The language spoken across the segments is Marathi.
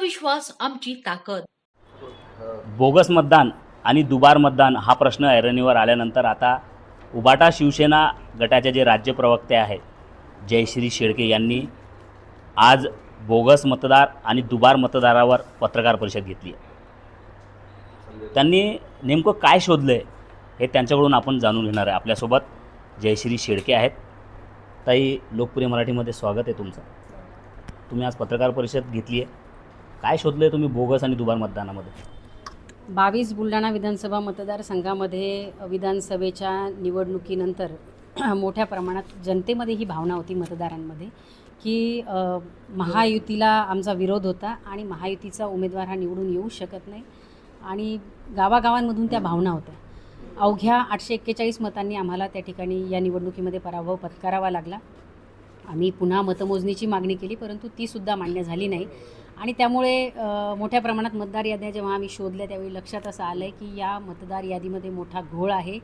विश्वास आमची ताकद. बोगस मतदान आणि दुबार मतदान हा प्रश्न ऐरणीवर आल्यानंतर आता उबाटा शिवसेना गटाचे जे राज्य प्रवक्ते आहेत जयश्री शेळके यांनी आज बोगस मतदार आणि दुबार मतदारावर पत्रकार परिषद घेतली आहे. त्यांनी नेमकं काय शोधलं आहे हे त्यांच्याकडून आपण जाणून घेणार आहे. आपल्यासोबत जयश्री शेळके आहेत. ताई लोकप्रिय मराठीमध्ये स्वागत आहे तुमचं. तुम्ही आज पत्रकार परिषद घेतली आहे. काय शोधलं आहे तुम्ही बोगस आणि दुबार मतदानामध्ये? बावीस बुलढाणा विधानसभा मतदारसंघामध्ये विधानसभेच्या निवडणुकीनंतर मोठ्या प्रमाणात जनतेमध्ये ही भावना होती मतदारांमध्ये की अ, महायुतीला आमचा विरोध होता आणि महायुतीचा उमेदवार हा निवडून येऊ शकत नाही. आणि गावागावांमधून त्या भावना होत्या. अवघ्या आठशे एक्केचाळीस मतांनी आम्हाला त्या ठिकाणी या निवडणुकीमध्ये पराभव पत्करावा लागला. आम्ही पुन्हा मतमोजणीची मागणी केली परंतु तीसुद्धा मान्य झाली नाही. आणि त्यामुळे मोठ्या प्रमाणात मतदार याद्या जेव्हा आम्ही शोधल्या त्यावेळी लक्षात असं आलं आहे की या मतदार यादीमध्ये मोठा घोळ आहे.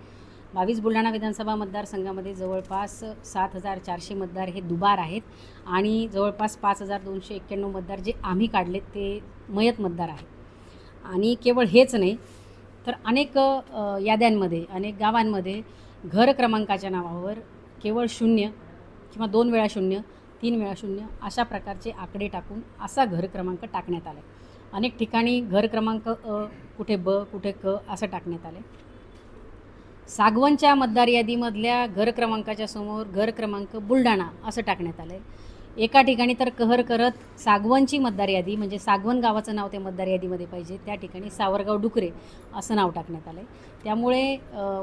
बावीस बुलढाणा विधानसभा मतदारसंघामध्ये जवळपास सात हजार चारशे मतदार हे दुबार आहेत आणि जवळपास पाच हजार दोनशे एक्क्याण्णव मतदार जे आम्ही काढलेत ते मयत मतदार आहेत. आणि केवळ हेच नाही तर अनेक याद्यांमध्ये अनेक गावांमध्ये घर क्रमांकाच्या नावावर केवळ शून्य किंवा दोन वेळा शून्य तीन वेळा शून्य अशा प्रकारचे आकडे टाकून असा घर क्रमांक टाकण्यात आला. आहे अनेक ठिकाणी घर क्रमांक अ कुठे ब कुठे क असं टाकण्यात आलं. आहे सागवनच्या मतदार यादीमधल्या घर क्रमांकाच्या समोर घर क्रमांक बुलढाणा असं टाकण्यात आलं. आहे एका ठिकाणी तर कहर करत सागवनची मतदार यादी म्हणजे सागवन गावाचं नाव त्या मतदार यादीमध्ये पाहिजे त्या ठिकाणी सावरगाव डुकरे असं नाव टाकण्यात आलं. आहे त्यामुळे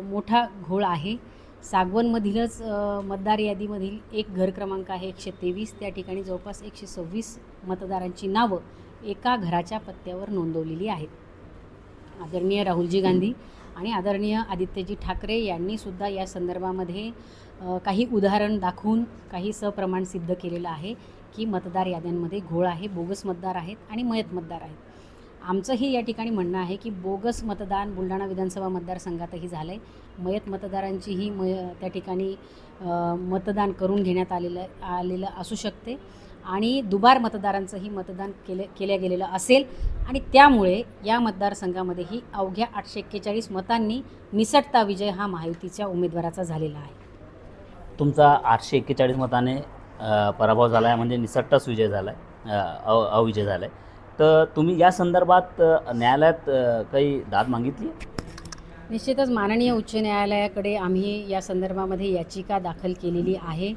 मोठा घोळ आहे. सागवनमधीलच मतदार यादीमधील एक घर क्रमांक आहे एकशे तेवीस. त्या ठिकाणी जवळपास एकशे सव्वीस मतदारांची नावं एका घराच्या पत्त्यावर नोंदवलेली आहेत. आदरणीय राहुलजी गांधी आणि आदरणीय आदित्यजी ठाकरे यांनीसुद्धा या संदर्भामध्ये काही उदाहरण दाखवून काही सप्रमाण सिद्ध केलेलं आहे की मतदार याद्यांमध्ये घोळ आहे बोगस मतदार आहेत आणि मयत मतदार आहेत. आमचंही या ठिकाणी म्हणणं आहे की बोगस मतदान बुलढाणा विधानसभा मतदारसंघातही झालं आहे मयत मतदारांचीही मय त्या ठिकाणी मतदान करून घेण्यात आलेलं आलेलं असू शकते. आणि दुबार मतदारांचंही मतदान केले केल्या गेलेलं असेल. आणि त्यामुळे या मतदारसंघामध्येही अवघ्या आठशे एक्केचाळीस मतांनी निसटता विजय हा महायुतीच्या उमेदवाराचा झालेला आहे. तुमचा आठशे एक्केचाळीस मताने पराभव झाला आहे म्हणजे निसटताच विजय झाला आहे अ, अविजय झाला आहे तर तुम्ही या संदर्भात न्यायालयात काही दाद मागितली? निश्चितच माननीय उच्च न्यायालयाकडे आम्ही या संदर्भामध्ये याचिका दाखल केलेली आहे.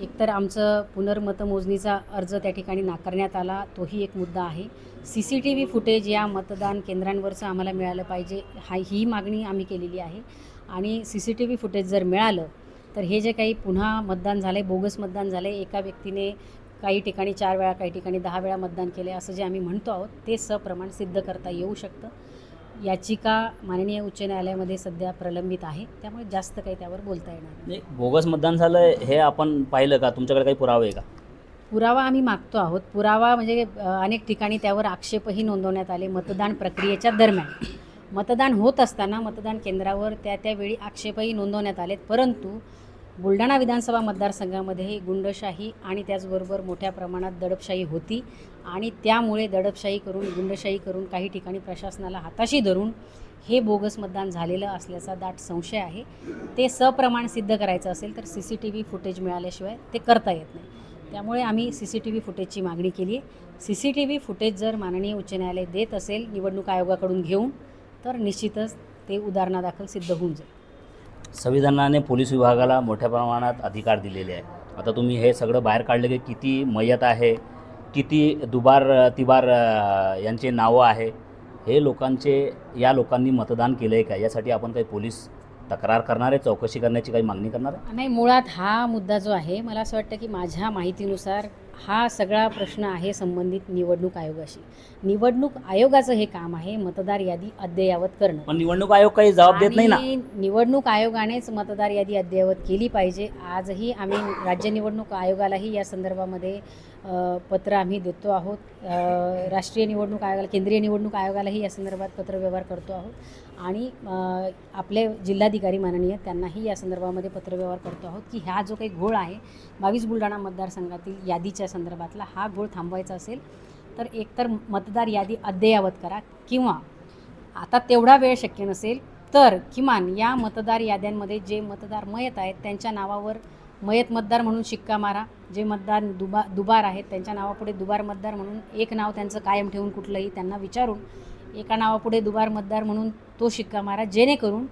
एकतर आमचं पुनर्मतमोजणीचा अर्ज त्या ठिकाणी नाकारण्यात आला तोही एक मुद्दा आहे. C C T V footage या मतदान केंद्रांवरचं आम्हाला मिळालं पाहिजे हा ही मागणी आम्ही केलेली आहे. आणि C C T V footage जर मिळालं तर हे जे काही पुन्हा मतदान झालं आहे बोगस मतदान झालं आहे एका व्यक्तीने काही ठिकाणी चार वेळा काही ठिकाणी दहा वेळा मतदान केले असं जे आम्ही म्हणतो आहोत ते सप्रमाण सिद्ध करता येऊ शकतं. याचिका माननीय उच्च न्यायालयामध्ये सध्या प्रलंबित आहे त्यामुळे जास्त काही त्यावर बोलता येणार नाही. बोगस मतदान झालं हे आपण पाहिलं का? तुमच्याकडे काही पुरावे आहे का? पुरावा आम्ही मागतो आहोत. पुरावा म्हणजे अनेक ठिकाणी त्यावर आक्षेपही नोंदवण्यात आले मतदान प्रक्रियेच्या दरम्यान. मतदान होत असताना मतदान केंद्रावर त्या त्यावेळी आक्षेपही नोंदवण्यात आलेत परंतु बुलढाणा विधानसभा मतदारसंघामध्ये गुंडशाही आणि त्याचबरोबर मोठ्या प्रमाणात दडपशाही होती. आणि त्यामुळे दडपशाही करून गुंडशाही करून काही ठिकाणी प्रशासनाला हाताशी धरून हे बोगस मतदान झालेलं असल्याचा दाट संशय आहे. ते सप्रमाण सिद्ध करायचं असेल तर C C T V footage मिळाल्याशिवाय ते करता येत नाही. त्यामुळे आम्ही सी सी टी व्ही फुटेजची मागणी केली आहे. C C T V footage जर माननीय उच्च न्यायालय देत असेल निवडणूक आयोगाकडून घेऊन तर निश्चितच ते उदाहरणादाखल सिद्ध होऊन जाईल. संविधानाने पोलीस विभागाला मोठ्या प्रमाणात अधिकार दिलेले आहे. आता तुम्ही हे सगळं बाहेर काढलं की किती मयत आहे किती दुबार तिबार यांचे नावं आहे हे लोकांचे या लोकांनी मतदान केलं आहे का? यासाठी आपण काही पोलीस तक्रार करणार आहे? चौकशी करण्याची काही मागणी करणार आहे? नाही मुळात हा मुद्दा जो आहे मला असं वाटतं की माझ्या माहितीनुसार हा सगळा प्रश्न आहे संबंधित निवडणूक आयोगाशी. निवडणूक आयोगाचं हे काम आहे मतदार यादी अद्ययावत करणं. पण निवडणूक आयोग काही जबाब देत नाही ना? आणि निवडणूक आयोगानेच मतदार यादी अद्ययावत केली पाहिजे. आजही आम्ही राज्य निवडणूक आयोगालाही या संदर्भामध्ये अ, पत्र आम्ही देतो आहोत. अ, राष्ट्रीय निवडणूक आयोगाला केंद्रीय निवडणूक आयोगालाही या संदर्भात पत्रव्यवहार करतो आहोत. आणि अ, आपले जिल्हाधिकारी माननीय त्यांनाही या संदर्भामध्ये पत्रव्यवहार करतो आहोत की हा जो काही घोळ आहे बावीस बुलढाणा मतदारसंघातील यादीच्या संदर्भातला हा घोळ थांबवायचा असेल तर एकतर मतदार यादी अद्ययावत करा किंवा आता तेवढा वेळ शक्य नसेल तर किमान या मतदार याद्यांमध्ये जे मतदार मयत आहेत त्यांच्या नावावर मयत मतदार म्हणून शिक्का मारा. जे मतदार दुबा दुबार आहेत त्यांच्या नावापुढे दुबार मतदार म्हणून एक नाव त्यांचं कायम ठेवून कुठलंही त्यांना विचारून एका नावापुढे दुबार मतदार म्हणून तो शिक्का मारा. जेणेकरून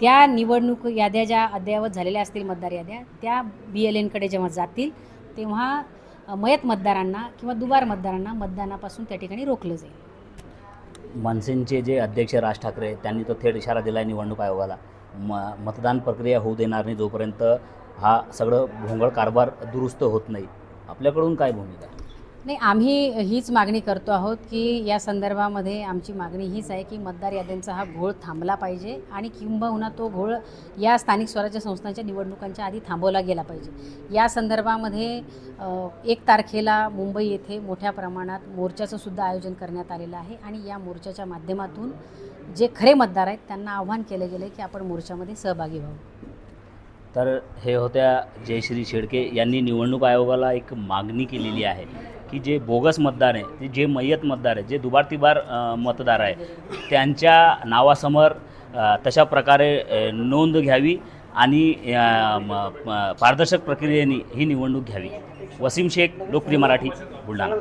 त्या निवडणूक याद्या ज्या अद्ययावत झालेल्या असतील मतदार याद्या त्या बी एल एनकडे जेव्हा जातील तेव्हा मयत मतदारांना किंवा दुबार मतदारांना मतदानापासून त्या ठिकाणी रोखलं जाईल. मनसेंचे जे अध्यक्ष राज ठाकरे त्यांनी तो थेट इशारा दिला आहे निवडणूक आयोगाला. म मतदान प्रक्रिया होऊ देणार नाही जोपर्यंत हा सगळं भोंगळ कारभार दुरुस्त होत नाही. आपल्याकडून काय भूमिका? आहे? नाही आम्ही हीच मागणी करतो आहोत की या संदर्भामध्ये आमची मागणी हीच आहे की मतदार याद्यांचा हा घोळ थांबला पाहिजे आणि किंबहुना तो घोळ या स्थानिक स्वराज्य संस्थांच्या निवडणुकांच्या आधी थांबवला गेला पाहिजे. या संदर्भामध्ये एक तारखेला मुंबई येथे मोठ्या प्रमाणात मोर्चाचं सुद्धा आयोजन करण्यात आलेलं आहे आणि या मोर्चाच्या माध्यमातून जे खरे मतदार आहेत त्यांना आव्हान केलं गेलं की आपण मोर्चामध्ये सहभागी व्हावं. तर हे होत्या जयश्री शेडके यांनी निवडणूक आयोगाला एक मागणी केलेली आहे की जे बोगस मतदार आहे ते जे मय्यत मतदार आहे जे दुबार तिबार मतदार आहे त्यांच्या नावासमोर तशा प्रकारे नोंद घ्यावी आणि म- पारदर्शक प्रक्रियेने ही निवडणूक घ्यावी. वसीम शेख लोकप्रिय मराठी बुलढाणा.